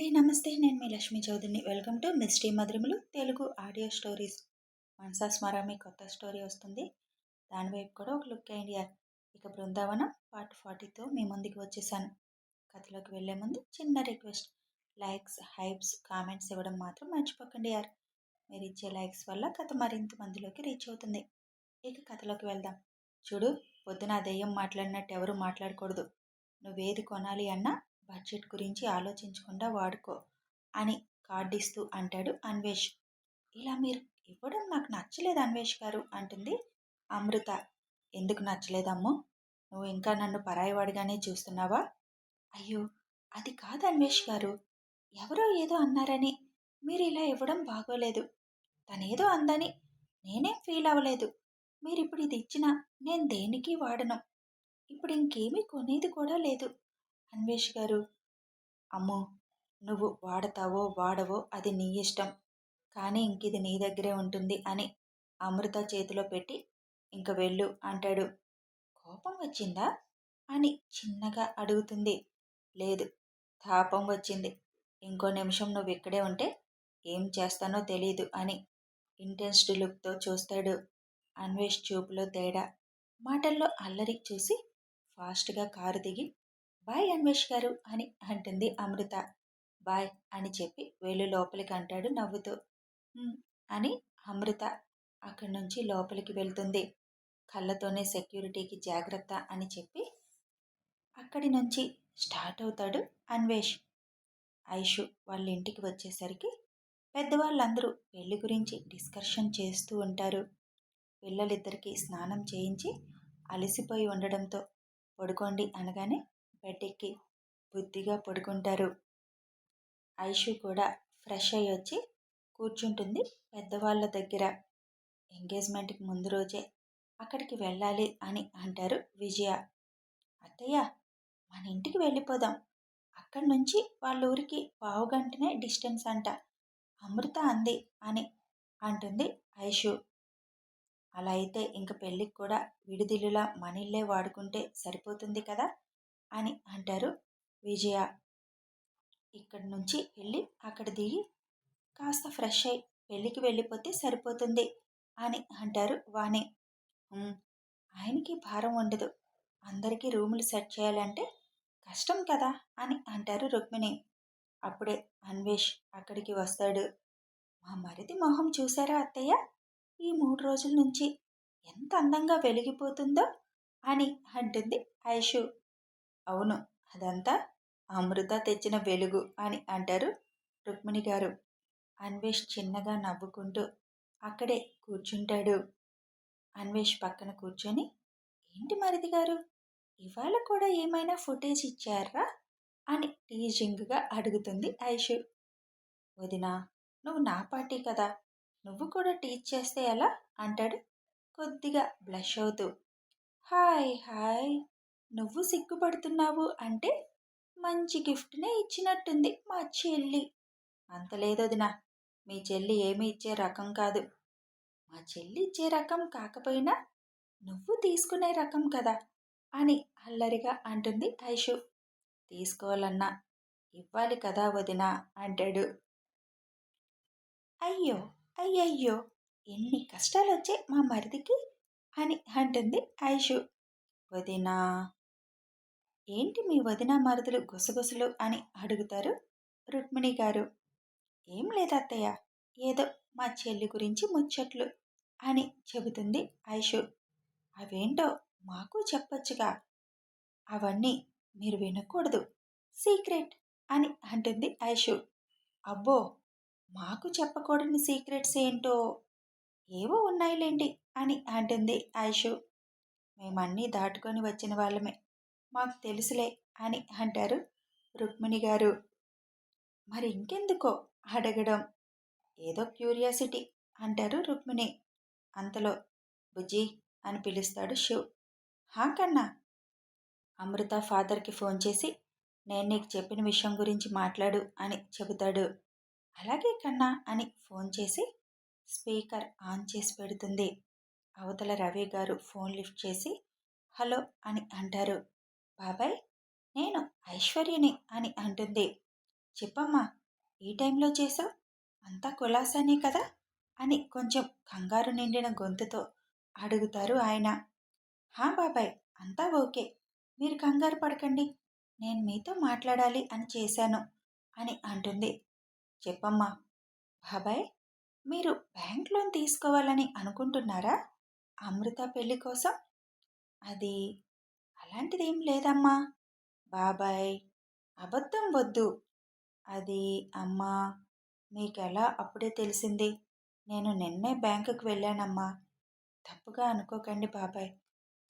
అండి. నమస్తే నేను మీ లక్ష్మీ చౌదరిని. Welcome to Misty మధురములు Telugu audio stories. Manasa Smarami కొత్త స్టోరీ వస్తుంది. దానివైపు కూడా ఒక లుక్ అయ్యండి ఇక బృందావనం పార్ట్ ఫార్టీతో మీ ముందుకు వచ్చేసాను. కథలోకి వెళ్ళే ముందు చిన్న రిక్వెస్ట్. లైక్స్ హైప్స్ కామెంట్స్ ఇవ్వడం మాత్రం మర్చిపోకండి యార్. మీరు ఇచ్చే లైక్స్ వల్ల కథ మరింత మందిలోకి రీచ్ అవుతుంది. ఇక కథలోకి వెళ్దాం. చూడు పొద్దున ఆ దెయ్యం మాట్లాడినట్టు ఎవరు మాట్లాడకూడదు. నువ్వేది కొనాలి అన్నా బడ్జెట్ గురించి ఆలోచించకుండా వాడుకో అని కార్డు ఇస్తూ అంటాడు అన్వేష్. ఇలా మీరు ఇవ్వడం నాకు నచ్చలేదు అన్వేష్ గారు అంటుంది అమృత. ఎందుకు నచ్చలేదమ్ము? నువ్వు ఇంకా నన్ను పరాయివాడిగానే చూస్తున్నావా? అయ్యో అది కాదు అన్వేష్ గారు. ఎవరో ఏదో అన్నారని. మీరు ఇలా ఇవ్వడం బాగోలేదు. తనేదో అందని. నేనేం ఫీల్ అవ్వలేదు. మీరు ఇప్పుడు ఇది ఇచ్చినా నేను దేనికి వాడను? ఇప్పుడు ఇంకేమీ కొనేది కూడా లేదు. అన్వేష్ గారు అమ్మో! నువ్వు వాడతావో వాడవో అది నీ ఇష్టం. కానీ ఇంక ఇది నీ దగ్గరే ఉంటుంది అని అమృత చేతిలో పెట్టి ఇంక వెళ్ళు అంటాడు. కోపం వచ్చిందా? అని చిన్నగా అడుగుతుంది. లేదు తాపం వచ్చింది. ఇంకో నిమిషం నువ్వు ఇక్కడే ఉంటే ఏం చేస్తానో తెలీదు అని ఇంటెన్స్డ్ లుక్తో చూస్తాడు. అన్వేష్ చూపులో తేడా. మాటల్లో అల్లరి చూసి ఫాస్ట్గా కారు దిగి బాయ్ అన్వేష్ గారు అని అంటుంది అమృత. బాయ్ అని చెప్పి వేలు లోపలికి అంటాడు నవ్వుతూ. అని అమృత అక్కడి నుంచి లోపలికి వెళ్తుంది. కళ్ళతోనే సెక్యూరిటీకి జాగ్రత్త అని చెప్పి అక్కడి నుంచి స్టార్ట్ అవుతాడు అన్వేష్. ఐషు వాళ్ళ ఇంటికి వచ్చేసరికి పెద్దవాళ్ళందరూ పెళ్ళి గురించి డిస్కషన్ చేస్తూ ఉంటారు. పిల్లలిద్దరికీ స్నానం చేయించి అలసిపోయి ఉండడంతో పడుకోండి అనగానే బెడ్డెక్కి బుద్ధిగా పడుకుంటారు. ఐషు కూడా ఫ్రెష్ అయ్యి వచ్చి కూర్చుంటుంది పెద్దవాళ్ళ దగ్గర. ఎంగేజ్మెంట్కి ముందు రోజే అక్కడికి వెళ్ళాలి అని అంటారు విజయ. అత్తయ్య మన ఇంటికి వెళ్ళిపోదాం. అక్కడి నుంచి వాళ్ళ ఊరికి పావుగంటనే డిస్టెన్స్ అంట. అమృత అంది అని అంటుంది ఐషు. అలా అయితే ఇంక పెళ్ళికి కూడా విడిదిల్లులా మనీళ్ళే వాడుకుంటే సరిపోతుంది కదా? అని అంటారు విజయ. ఇక్కడి నుంచి వెళ్ళి అక్కడ దిగి కాస్త ఫ్రెష్ అయి పెళ్ళికి వెళ్ళిపోతే సరిపోతుంది అని అంటారు వాణి. ఆయనకి భారం ఉండదు. అందరికీ రూములు సెట్ చేయాలంటే కష్టం కదా అని అంటారు రుక్మిణి. అప్పుడే అన్వేష్ అక్కడికి వస్తాడు. మా మరిది మొహం చూసారా అత్తయ్య? ఈ మూడు రోజుల నుంచి ఎంత అందంగా వెలిగిపోతుందో అని అంటుంది ఐషు. అవును. అదంతా అమృత తెచ్చిన వెలుగు అని అంటారు రుక్మిణి గారు. అన్వేష్ చిన్నగా నవ్వుకుంటూ అక్కడే కూర్చుంటాడు. అన్వేష్ పక్కన కూర్చొని ఏంటి మరిది గారు? ఇవాళ కూడా ఏమైనా ఫుటేజ్ ఇచ్చారా? అని టీజింగ్గా అడుగుతుంది ఐషు. వదినా నువ్వు నా పార్టీ కదా. నువ్వు కూడా టీచ్ చేస్తే ఎలా? అంటాడు. కొద్దిగా బ్లష్ అవుతూ హాయ్ హాయ్. నువ్వు సిగ్గుపడుతున్నావు అంటే మంచి గిఫ్ట్నే ఇచ్చినట్టుంది మా చెల్లి. అంత లేదొదినా మీ చెల్లి ఏమి ఇచ్చే రకం కాదు. మా చెల్లి ఇచ్చే రకం కాకపోయినా నువ్వు తీసుకునే రకం కదా అని అల్లరిగా అంటుంది ఐషు. తీసుకోవాలన్నా ఇవ్వాలి కదా వదిన అంటాడు. అయ్యో అయ్యయ్యో ఎన్ని కష్టాలు వచ్చాయి మా మరిదికి అని అంటుంది ఐషు. వదినా ఏంటి మీ వదిన మరుదులు గుసగుసలు అని అడుగుతారు రుక్మిణి గారు. ఏం లేదత్తయ్య ఏదో మా చెల్లి గురించి ముచ్చట్లు అని చెబుతుంది ఐషు. అవేంటో మాకు చెప్పొచ్చుగా. అవన్నీ మీరు వినకూడదు. సీక్రెట్ అని అంటుంది ఐషు. అబ్బో మాకు చెప్పకూడని సీక్రెట్స్ ఏంటో? ఏవో ఉన్నాయిలేండి అని అంటుంది ఐషు. మేమన్నీ దాటుకొని వచ్చిన వాళ్ళమే. మాకు తెలుసులే అని అంటారు రుక్మిణి గారు. మరి ఇంకెందుకో అడగడం. ఏదో క్యూరియాసిటీ అంటారు రుక్మిణి. అంతలో బుజ్జి అని పిలుస్తాడు శివ్. హా కన్నా! అమృత ఫాదర్కి ఫోన్ చేసి నేను నీకు చెప్పిన విషయం గురించి మాట్లాడు అని చెబుతాడు. అలాగే కన్నా అని ఫోన్ చేసి స్పీకర్ ఆన్ చేసి పెడుతుంది. అవతల రవి గారు ఫోన్ లిఫ్ట్ చేసి హలో అని అంటారు. బాబాయ్ నేను ఐశ్వర్యని అని అంటుంది. చెప్పమ్మా ఈ టైంలో చేసావు? అంతా కులాసానే కదా? అని కొంచెం కంగారు నిండిన గొంతుతో అడుగుతారు ఆయన. హా బాబాయ్ అంతా ఓకే. మీరు కంగారు పడకండి. నేను మీతో మాట్లాడాలి అని చేశాను అని అంటుంది. చెప్పమ్మా బాబాయ్ మీరు బ్యాంక్ లోన్ తీసుకోవాలని అనుకుంటున్నారా? అమృత పెళ్ళి కోసం? అది అలాంటిదేం లేదమ్మా. బాబాయ్ అబద్ధం వద్దు. అది అమ్మా మీకెలా అప్పుడే తెలిసింది. నేను నిన్నే బ్యాంకుకి వెళ్ళానమ్మా. తప్పుగా అనుకోకండి బాబాయ్.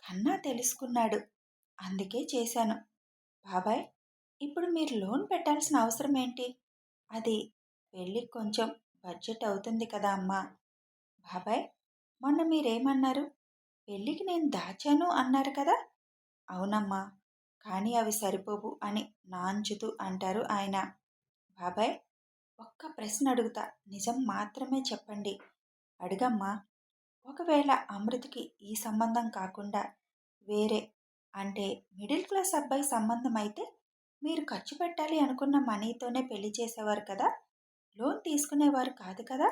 కన్నా తెలుసుకున్నాడు. అందుకే చేశాను. బాబాయ్ ఇప్పుడు మీరు లోన్ పెట్టాల్సిన అవసరం ఏంటి? అది పెళ్ళికి కొంచెం బడ్జెట్ అవుతుంది కదా అమ్మా. బాబాయ్ మొన్న మీరేమన్నారు? పెళ్ళికి నేను దాచాను అన్నారు కదా. అవునమ్మా. కానీ అవి సరిపోవు అని నాంచుతూ అంటారు ఆయన. బాబాయ్ ఒక్క ప్రశ్న అడుగుతా. నిజం మాత్రమే చెప్పండి. అడుగమ్మా. ఒకవేళ అమృత్కి ఈ సంబంధం కాకుండా వేరే అంటే మిడిల్ క్లాస్ అబ్బాయి సంబంధం అయితే మీరు ఖర్చు పెట్టాలి అనుకున్న మనీతోనే పెళ్ళి చేసేవారు కదా? లోన్ తీసుకునేవారు కాదు కదా?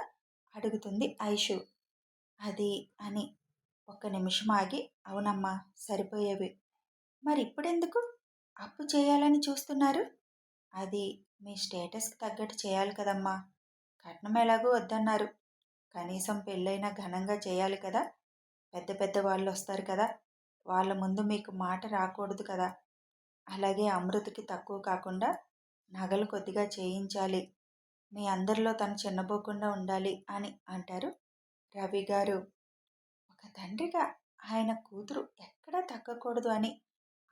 అడుగుతుంది ఐషు. అది అని ఒక్క నిమిషం ఆగి అవునమ్మా సరిపోయేవి. మరిప్పుడెందుకు? అప్పు చేయాలని చూస్తున్నారు. అది మీ స్టేటస్కి తగ్గట్టు చేయాలి కదమ్మా. కట్నం ఎలాగో వద్దన్నారు. కనీసం పెళ్ళైనా ఘనంగా చేయాలి కదా. పెద్ద పెద్ద వాళ్ళు వస్తారు కదా. వాళ్ళ ముందు మీకు మాట రాకూడదు కదా. అలాగే అమృతకి తక్కువ కాకుండా నగలు కొద్దిగా చేయించాలి. మీ అందరిలో తను చిన్నపోకుండా ఉండాలి అని అంటారు రవి గారు ఒక తండ్రిగా ఆయన కూతురు ఎక్కడా తగ్గకూడదు అని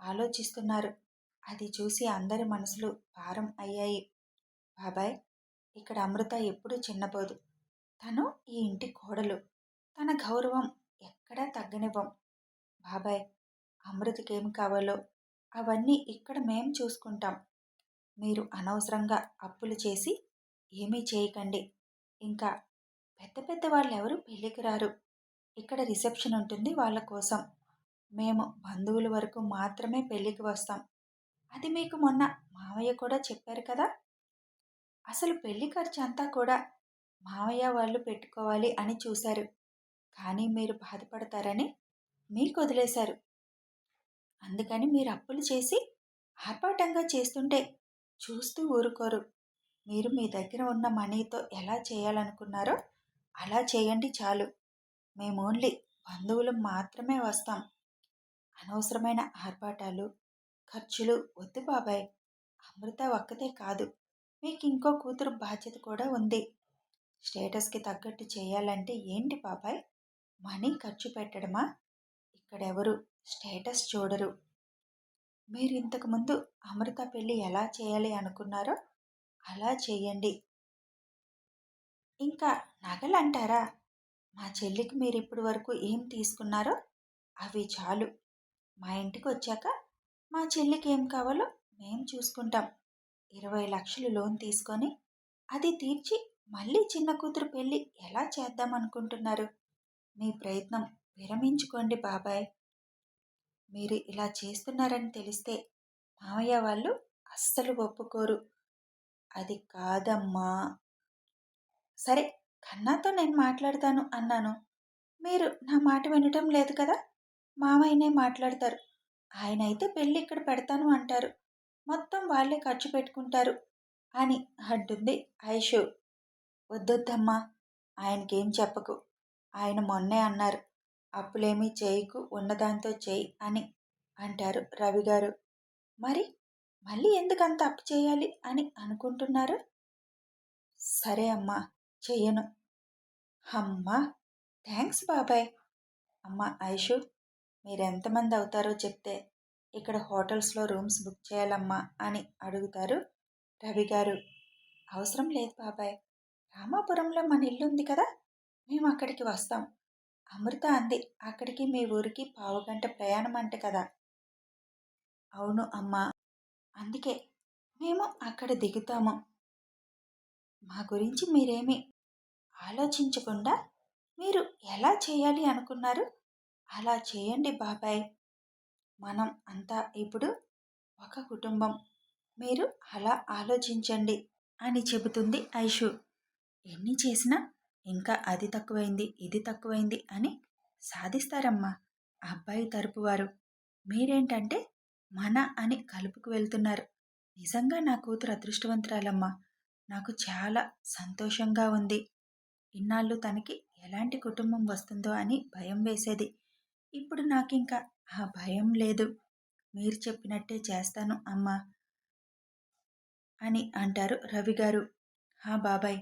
ఆలోచిస్తున్నారు. అది చూసి అందరి మనసులు భారం అయ్యాయి. బాబాయ్ ఇక్కడ అమృత ఎప్పుడూ చిన్నపోదు తను ఈ ఇంటి కోడలు. తన గౌరవం ఎక్కడా తగ్గనివ్వం. బాబాయ్ అమృతకేం కావాలో అవన్నీ ఇక్కడ మేం చూసుకుంటాం. మీరు అనవసరంగా అప్పులు చేసి ఏమీ చేయకండి. ఇంకా పెద్ద పెద్ద వాళ్ళు ఎవరు పెళ్ళికి రారు. ఇక్కడ రిసెప్షన్ ఉంటుంది వాళ్ళ కోసం. మేము బంధువుల వరకు మాత్రమే పెళ్ళికి వస్తాం. అది మీకు మొన్న మావయ్య కూడా చెప్పారు కదా! అసలు పెళ్ళి ఖర్చు అంతా కూడా మావయ్య వాళ్ళు పెట్టుకోవాలి అని చూశారు. కానీ మీరు బాధపడతారని మీకు వదిలేశారు. అందుకని మీరు అప్పులు చేసి ఆర్పాటంగా చేస్తుంటే చూస్తూ ఊరుకోరు. మీరు మీ దగ్గర ఉన్న మనీతో ఎలా చేయాలనుకున్నారో అలా చేయండి చాలు. మేము ఓన్లీ బంధువులు మాత్రమే వస్తాం. అనవసరమైన ఆర్భాటాలు ఖర్చులు వద్దు బాబాయ్. అమృత ఒక్కతే కాదు. మీకు ఇంకో కూతురు బాధ్యత కూడా ఉంది. స్టేటస్కి తగ్గట్టు చేయాలంటే ఏంటి బాబాయ్? మనీ ఖర్చు పెట్టడమా? ఇక్కడెవరు? స్టేటస్ చూడరు. మీరు ఇంతకుముందు అమృత పెళ్ళి ఎలా చేయాలి అనుకున్నారో అలా చేయండి. ఇంకా నగలు అంటారా మా చెల్లికి మీరు ఇప్పటి వరకు ఏం తీసుకున్నారో అవి చాలు. మా ఇంటికి వచ్చాక మా చెల్లికి ఏం కావాలో మేము చూసుకుంటాం. ఇరవై లక్షలు లోన్ తీసుకొని అది తీర్చి మళ్ళీ చిన్న కూతురు పెళ్ళి ఎలా చేద్దాం అనుకుంటున్నారు? మీ ప్రయత్నం విరమించుకోండి బాబాయ్. మీరు ఇలా చేస్తున్నారని తెలిస్తే మామయ్య వాళ్ళు అస్సలు ఒప్పుకోరు. అది కాదమ్మా. సరే కన్నాతో నేను మాట్లాడతాను అన్నాను. మీరు నా మాట వినటం లేదు కదా? మామయ్యనే మాట్లాడతారు. ఆయన అయితే పెళ్ళి ఇక్కడ పెడతాను అంటారు. మొత్తం వాళ్ళే ఖర్చు పెట్టుకుంటారు అని అంటుంది ఐషు. వద్దొద్దమ్మా ఆయనకేం చెప్పకు. ఆయన మొన్నే అన్నారు. అప్పులేమీ చేయకు ఉన్నదాంతో చేయి అని అంటారు రవి గారు మరి మళ్ళీ ఎందుకంత అప్పు చేయాలి అని అనుకుంటున్నారు? సరే అమ్మా చెయ్యను. అమ్మా థ్యాంక్స్ బాబాయ్. అమ్మా ఐషు మీరు ఎంతమంది అవుతారో చెప్తే ఇక్కడ హోటల్స్లో రూమ్స్ బుక్ చేయాలమ్మా అని అడుగుతారు రవి గారు. అవసరం లేదు బాబాయ్. రామాపురంలో మన ఇల్లు ఉంది కదా మేము అక్కడికి వస్తాం. అమృత అంది. అక్కడికి మీ ఊరికి పావుగంట ప్రయాణం అంట కదా. అవును అమ్మా. అందుకే మేము అక్కడ దిగుతాము. మా గురించి మీరేమి ఆలోచించకుండా మీరు ఎలా చేయాలి అనుకున్నారు? అలా చేయండి బాబాయ్. మనం అంతా ఇప్పుడు ఒక కుటుంబం. మీరు అలా ఆలోచించండి అని చెబుతుంది ఐషు. ఎన్ని చేసినా ఇంకా అది తక్కువైంది ఇది తక్కువైంది అని సాధిస్తారమ్మా అబ్బాయి తరపు వారు. మీరేంటంటే మన అని కలుపుకు వెళ్తున్నారు. నిజంగా నా కూతురు అదృష్టవంతురాలమ్మా. నాకు చాలా సంతోషంగా ఉంది. ఇన్నాళ్ళు తనకి ఎలాంటి కుటుంబం వస్తుందో అని భయం వేసేది. ఇప్పుడు నాకింకా ఆ భయం లేదు. మీరు చెప్పినట్టే చేస్తాను అమ్మా అని అంటారు రవి గారు. హా బాబాయ్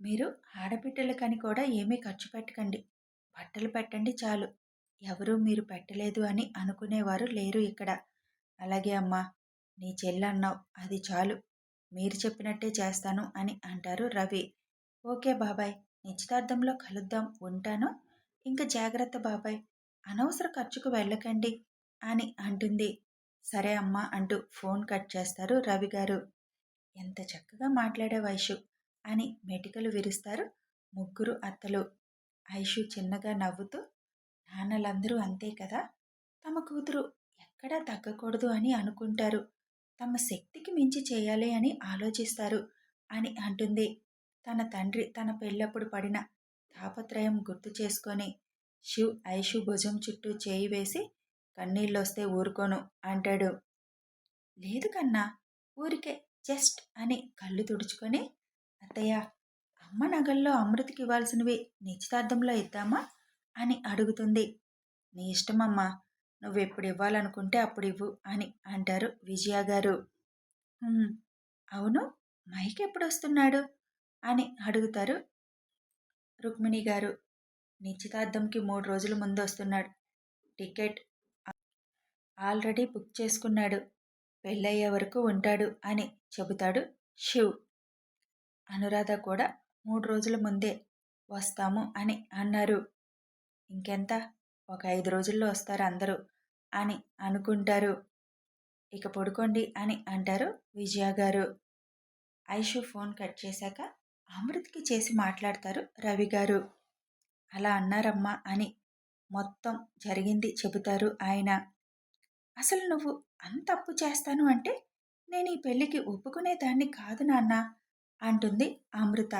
మీరు ఆడబిడ్డలకని కూడా ఏమీ ఖర్చు పెట్టకండి. బట్టలు పెట్టండి చాలు. ఎవరూ మీరు పెట్టలేదు అని అనుకునేవారు లేరు ఇక్కడ. అలాగే అమ్మా నీ చెల్లన్నావు అది చాలు. మీరు చెప్పినట్టే చేస్తాను అని అంటారు రవి. ఓకే బాబాయ్ నిశ్చితార్థంలో కలుద్దాం ఉంటాను. ఇంకా జాగ్రత్త బాబాయ్. అనవసర ఖర్చుకు వెళ్ళకండి అని అంటుంది. సరే అమ్మా అంటూ ఫోన్ కట్ చేస్తారు రవి గారు. ఎంత చక్కగా మాట్లాడే వైషు అని మెటికలు విరుస్తారు ముగ్గురు అత్తలు. ఐషు చిన్నగా నవ్వుతూ నాన్నలందరూ అంతే కదా? తమ కూతురు ఎక్కడా తగ్గకూడదు అని అనుకుంటారు. తమ శక్తికి మించి చేయాలి అని ఆలోచిస్తారు అని అంటుంది. తన తండ్రి తన పెళ్ళప్పుడు పడిన తాపత్రయం గుర్తు చేసుకొని శివ్ ఐషు భుజం చుట్టూ చేయి వేసి కన్నీళ్ళొస్తే ఊరుకోను అంటాడు. లేదు కన్నా ఊరికే జస్ట్ అని కళ్ళు తుడుచుకొని అత్తయ్య అమ్మ నగల్లో అమృతికి ఇవ్వాల్సినవి నిశ్చితార్థంలో ఇద్దామా? అని అడుగుతుంది. నీ ఇష్టమమ్మా నువ్వు ఎప్పుడు ఇవ్వాలనుకుంటే అప్పుడు ఇవ్వు అని అంటారు విజయ గారు. అవును మైక్ ఎప్పుడు వస్తున్నాడు? అని అడుగుతారు రుక్మిణి గారు. నిశ్చితార్థంకి మూడు రోజుల ముందు వస్తున్నాడు. టికెట్ ఆల్రెడీ బుక్ చేసుకున్నాడు. పెళ్ళయ్యే వరకు ఉంటాడు అని చెబుతాడు శివ్. అనురాధ కూడా మూడు రోజుల ముందే వస్తాము అని అన్నారు. ఇంకెంత? ఒక ఐదు రోజుల్లో వస్తారు అందరూ అని అనుకుంటారు. ఇక పడుకోండి అని అంటారు విజయ గారు. ఐషు ఫోన్ కట్ చేశాక అమృత్కి చేసి మాట్లాడతారు రవి గారు. అలా అన్నారమ్మా అని మొత్తం జరిగింది చెబుతారు ఆయన. అసలు నువ్వు అంత అప్పు చేస్తాను అంటే నేను ఈ పెళ్ళికి ఒప్పుకునేదాన్ని కాదు నాన్న అంటుంది అమృత.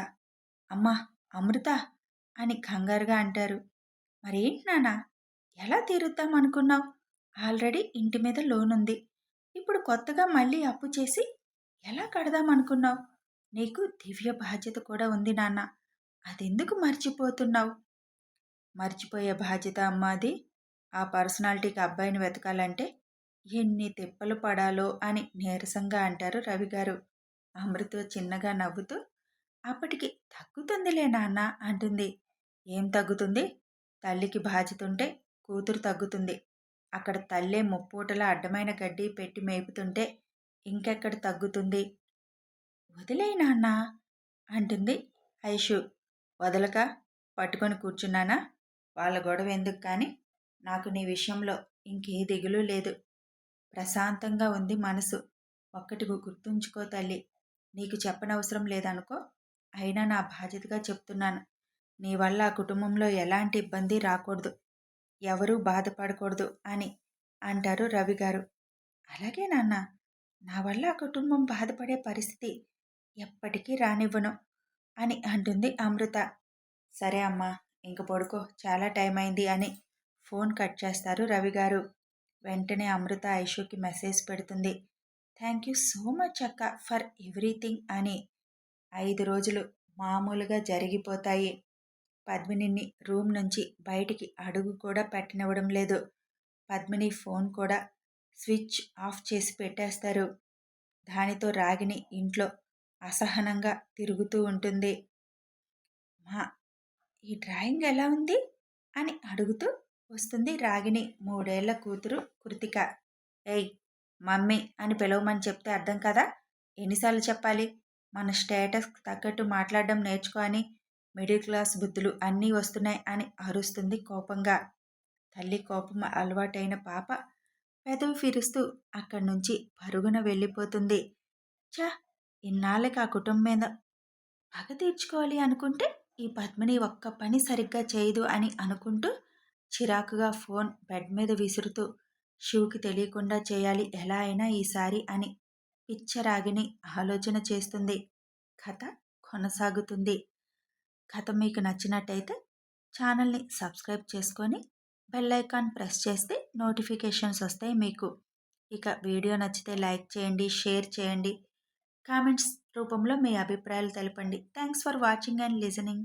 అమ్మా అమృత అని కంగారుగా అంటారు. మరేంటి నాన్న ఎలా తీరుద్దాం అనుకున్నావు? ఆల్రెడీ ఇంటి మీద లోన్ ఉంది ఇప్పుడు కొత్తగా మళ్ళీ అప్పు చేసి ఎలా కడదాం అనుకున్నావు? నీకు దివ్య బాధ్యత కూడా ఉంది నాన్న. అదెందుకు మర్చిపోతున్నావు? మర్చిపోయే బాధ్యత అమ్మాది. ఆ పర్సనాలిటీకి అబ్బాయిని వెతకాలంటే ఎన్ని తిప్పలు పడాలో అని నీరసంగా అంటారు రవిగారు అమృత చిన్నగా నవ్వుతూ అప్పటికి తగ్గుతుందిలే నాన్న అంటుంది. ఏం తగ్గుతుంది? తల్లికి బాధ్యత ఉంటే కూతురు తగ్గుతుంది. అక్కడ తల్లే ముప్పూటల అడ్డమైన గడ్డి పెట్టి మేపుతుంటే ఇంకెక్కడ తగ్గుతుంది? వదిలే నాన్న అంటుంది ఐషు. వదలక? పట్టుకొని కూర్చున్నానా? వాళ్ళ గొడవ ఎందుకు కానీ నాకు నీ విషయంలో ఇంకే దిగులు లేదు. ప్రశాంతంగా ఉంది మనసు. ఒక్కటి గుర్తుంచుకో తల్లి. నీకు చెప్పనవసరం లేదనుకో అయినా నా బాధ్యతగా చెప్తున్నాను. నీ వల్ల ఆ కుటుంబంలో ఎలాంటి ఇబ్బంది రాకూడదు. ఎవరూ బాధపడకూడదు అని అంటారు రవి గారు. అలాగే నాన్న నా వల్ల ఆ కుటుంబం బాధపడే పరిస్థితి ఎప్పటికీ రానివ్వను అని అంటుంది అమృత. సరే అమ్మా ఇంక పడుకో చాలా టైం అయింది అని ఫోన్ కట్ చేస్తారు రవి గారు. వెంటనే అమృత ఐషుకి మెసేజ్ పెడుతుంది. థ్యాంక్ యూ సో మచ్ అక్క ఫర్ ఎవ్రీథింగ్ అని ఐదు రోజులు మామూలుగా జరిగిపోతాయి. పద్మినిని రూమ్ నుంచి బయటికి అడుగు కూడా పెట్టనివ్వడం లేదు. పద్మిని ఫోన్ కూడా స్విచ్ ఆఫ్ చేసి పెట్టేస్తారు. దానితో రాగిని ఇంట్లో అసహనంగా తిరుగుతూ ఉంటుంది. మా ఈ డ్రాయింగ్ ఎలా ఉంది? అని అడుగుతూ వస్తుంది రాగిణి మూడేళ్ళ కూతురు కృతిక. ఏయ్ మమ్మీ అని పిలవమని చెప్తే అర్థం కదా? ఎన్నిసార్లు చెప్పాలి? మన స్టేటస్ తగ్గట్టు మాట్లాడడం నేర్చుకో అని మిడిల్ క్లాస్ బుద్ధులు అన్నీ వస్తున్నాయి అని అరుస్తుంది కోపంగా. తల్లి కోపం అలవాటైన పాప పెదవి ఫిరుస్తూ అక్కడి నుంచి పరుగున వెళ్ళిపోతుంది. చా ఇన్నాళ్ళకి ఆ కుటుంబం మీద పగ తీర్చుకోవాలి అనుకుంటే ఈ పద్మిని ఒక్క పని సరిగ్గా చేయదు అని అనుకుంటూ చిరాకుగా ఫోన్ బెడ్ మీద విసురుతూ షూకి తెలియకుండా చేయాలి ఎలా అయినా ఈసారి అని పిచ్చరాగిని ఆలోచన చేస్తుంది. కథ కొనసాగుతుంది. కథ మీకు నచ్చినట్టయితే ఛానల్ని సబ్స్క్రైబ్ చేసుకొని బెల్ ఐకాన్ ప్రెస్ చేస్తే నోటిఫికేషన్స్ వస్తాయి మీకు. ఇక వీడియో నచ్చితే లైక్ చేయండి షేర్ చేయండి. కామెంట్స్ రూపంలో మీ అభిప్రాయాలు తెలపండి. Thanks for watching and listening